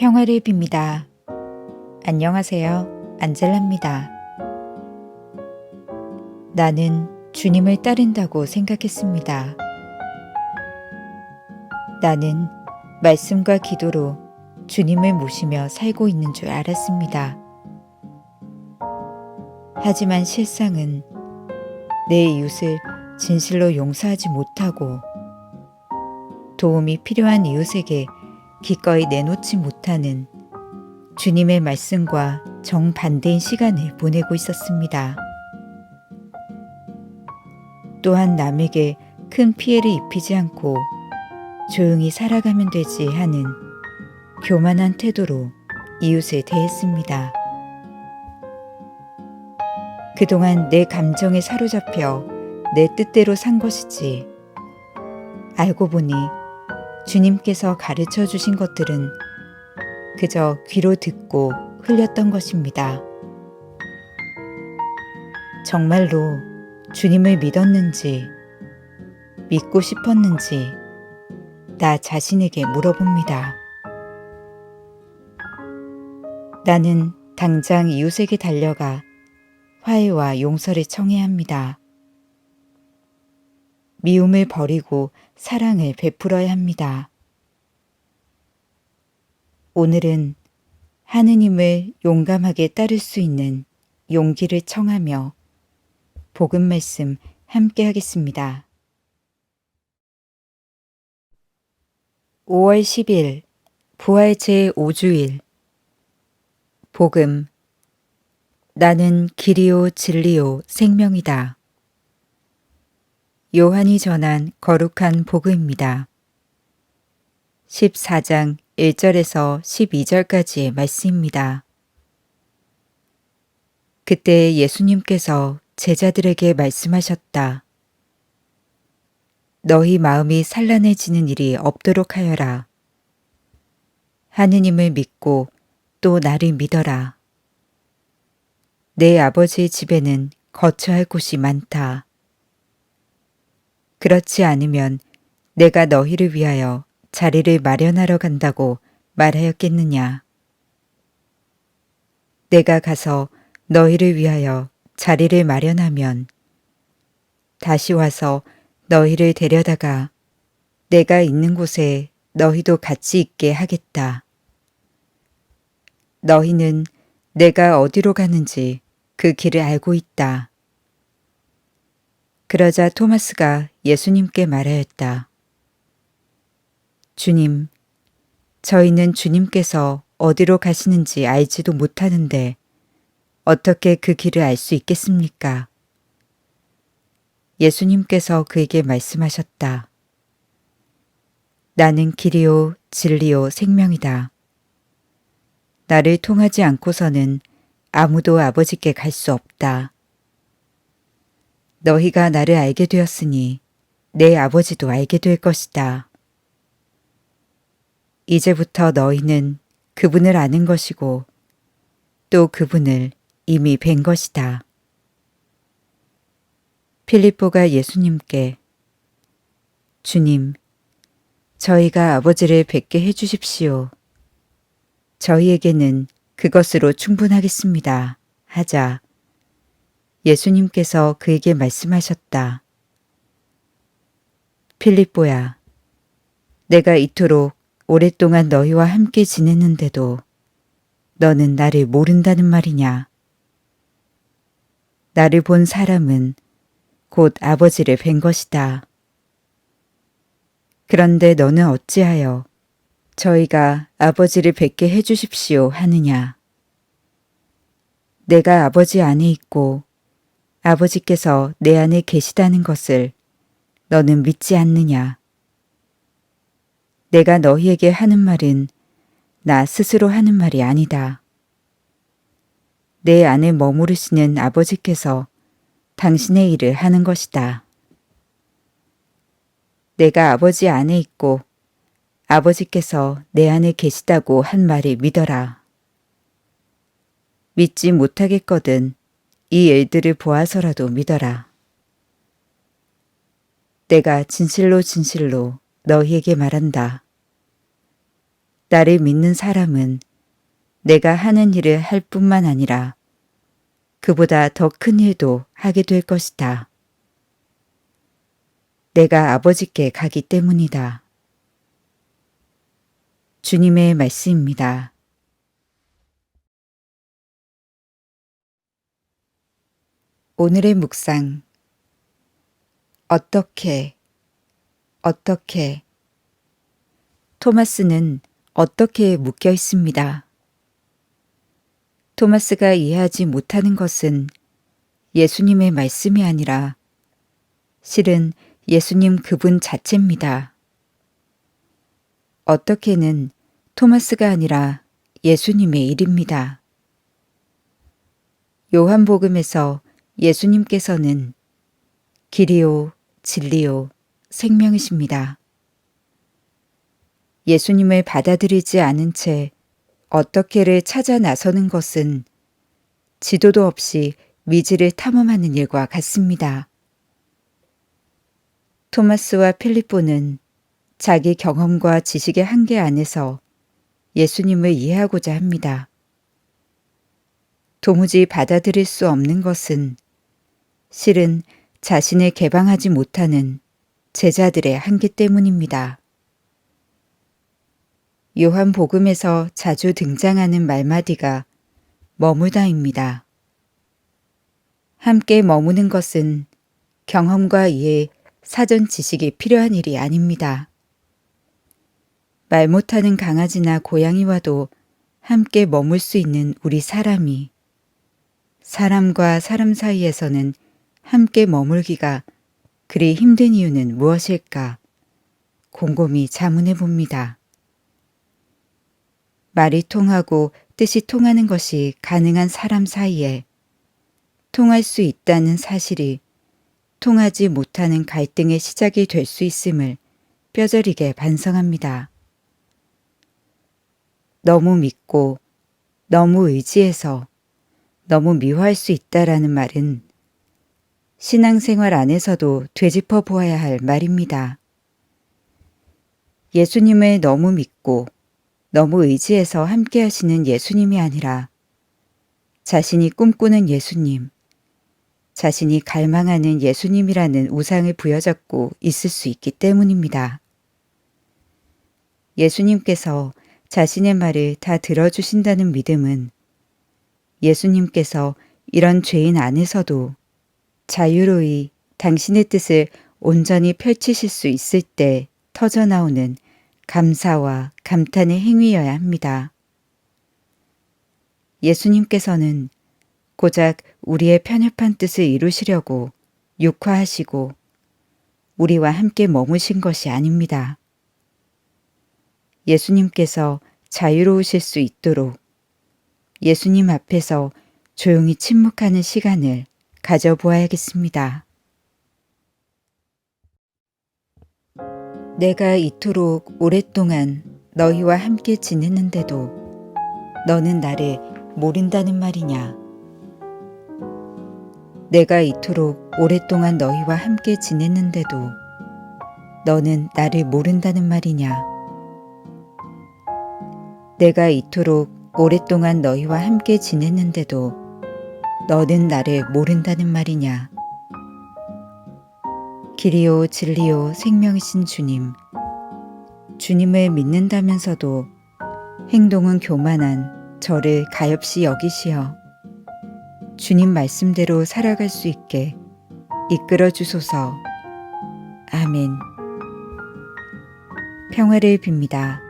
평화를 빕니다. 안녕하세요. 안젤라입니다. 나는 주님을 따른다고 생각했습니다. 나는 말씀과 기도로 주님을 모시며 살고 있는 줄 알았습니다. 하지만 실상은 내 이웃을 진실로 용서하지 못하고 도움이 필요한 이웃에게 기꺼이 내놓지 못하는 주님의 말씀과 정반대인 시간을 보내고 있었습니다. 또한 남에게 큰 피해를 입히지 않고 조용히 살아가면 되지 하는 교만한 태도로 이웃을 대했습니다. 그동안 내 감정에 사로잡혀 내 뜻대로 산 것이지. 알고 보니 주님께서 가르쳐 주신 것들은 그저 귀로 듣고 흘렸던 것입니다. 정말로 주님을 믿었는지, 믿고 싶었는지, 나 자신에게 물어봅니다. 나는 당장 이웃에게 달려가 화해와 용서를 청해야 합니다. 미움을 버리고 사랑을 베풀어야 합니다. 오늘은 하느님을 용감하게 따를 수 있는 용기를 청하며 복음 말씀 함께 하겠습니다. 5월 10일 부활 제5주일 복음 나는 길이요 진리요 생명이다. 요한이 전한 거룩한 복음입니다. 14장 1절에서 12절까지의 말씀입니다. 그때 예수님께서 제자들에게 말씀하셨다. 너희 마음이 산란해지는 일이 없도록 하여라. 하느님을 믿고 또 나를 믿어라. 내 아버지의 집에는 거처할 곳이 많다. 그렇지 않으면 내가 너희를 위하여 자리를 마련하러 간다고 말하였겠느냐. 내가 가서 너희를 위하여 자리를 마련하면 다시 와서 너희를 데려다가 내가 있는 곳에 너희도 같이 있게 하겠다. 너희는 내가 어디로 가는지 그 길을 알고 있다. 그러자 토마스가 예수님께 말하였다. 주님, 저희는 주님께서 어디로 가시는지 알지도 못하는데 어떻게 그 길을 알 수 있겠습니까? 예수님께서 그에게 말씀하셨다. 나는 길이요, 진리요, 생명이다. 나를 통하지 않고서는 아무도 아버지께 갈 수 없다. 너희가 나를 알게 되었으니 내 아버지도 알게 될 것이다. 이제부터 너희는 그분을 아는 것이고 또 그분을 이미 뵌 것이다. 필리포가 예수님께 주님, 저희가 아버지를 뵙게 해주십시오. 저희에게는 그것으로 충분하겠습니다. 하자 예수님께서 그에게 말씀하셨다. 필리뽀야, 내가 이토록 오랫동안 너희와 함께 지냈는데도 너는 나를 모른다는 말이냐? 나를 본 사람은 곧 아버지를 뵌 것이다. 그런데 너는 어찌하여 저희가 아버지를 뵙게 해주십시오 하느냐? 내가 아버지 안에 있고 아버지께서 내 안에 계시다는 것을 너는 믿지 않느냐? 내가 너희에게 하는 말은 나 스스로 하는 말이 아니다. 내 안에 머무르시는 아버지께서 당신의 일을 하는 것이다. 내가 아버지 안에 있고 아버지께서 내 안에 계시다고 한 말을 믿어라. 믿지 못하겠거든 이 일들을 보아서라도 믿어라. 내가 진실로 진실로 너희에게 말한다. 나를 믿는 사람은 내가 하는 일을 할 뿐만 아니라 그보다 더 큰 일도 하게 될 것이다. 내가 아버지께 가기 때문이다. 주님의 말씀입니다. 오늘의 묵상. 어떻게, 어떻게. 토마스는 어떻게 묶여 있습니다. 토마스가 이해하지 못하는 것은 예수님의 말씀이 아니라 실은 예수님 그분 자체입니다. 어떻게는 토마스가 아니라 예수님의 일입니다. 요한복음에서 예수님께서는 길이요, 진리요, 생명이십니다. 예수님을 받아들이지 않은 채 어떻게를 찾아 나서는 것은 지도도 없이 미지를 탐험하는 일과 같습니다. 토마스와 필리포는 자기 경험과 지식의 한계 안에서 예수님을 이해하고자 합니다. 도무지 받아들일 수 없는 것은 실은 자신을 개방하지 못하는 제자들의 한계 때문입니다. 요한 복음에서 자주 등장하는 말마디가 머무다입니다. 함께 머무는 것은 경험과 이해, 사전 지식이 필요한 일이 아닙니다. 말 못하는 강아지나 고양이와도 함께 머물 수 있는 우리 사람이 사람과 사람 사이에서는 함께 머물기가 그리 힘든 이유는 무엇일까? 곰곰이 자문해 봅니다. 말이 통하고 뜻이 통하는 것이 가능한 사람 사이에 통할 수 있다는 사실이 통하지 못하는 갈등의 시작이 될 수 있음을 뼈저리게 반성합니다. 너무 믿고 너무 의지해서 너무 미워할 수 있다라는 말은 신앙생활 안에서도 되짚어 보아야 할 말입니다. 예수님을 너무 믿고 너무 의지해서 함께 하시는 예수님이 아니라 자신이 꿈꾸는 예수님, 자신이 갈망하는 예수님이라는 우상을 부여잡고 있을 수 있기 때문입니다. 예수님께서 자신의 말을 다 들어주신다는 믿음은 예수님께서 이런 죄인 안에서도 자유로이 당신의 뜻을 온전히 펼치실 수 있을 때 터져나오는 감사와 감탄의 행위여야 합니다. 예수님께서는 고작 우리의 편협한 뜻을 이루시려고 육화하시고 우리와 함께 머무신 것이 아닙니다. 예수님께서 자유로우실 수 있도록 예수님 앞에서 조용히 침묵하는 시간을 가져보아야겠습니다. 내가 이토록 오랫동안 너희와 함께 지냈는데도 너는 나를 모른다는 말이냐? 내가 이토록 오랫동안 너희와 함께 지냈는데도 너는 나를 모른다는 말이냐? 내가 이토록 오랫동안 너희와 함께 지냈는데도 너는 나를 모른다는 말이냐? 길이요 진리요 생명이신 주님, 주님을 믿는다면서도 행동은 교만한 저를 가엾이 여기시어 주님 말씀대로 살아갈 수 있게 이끌어 주소서. 아멘. 평화를 빕니다.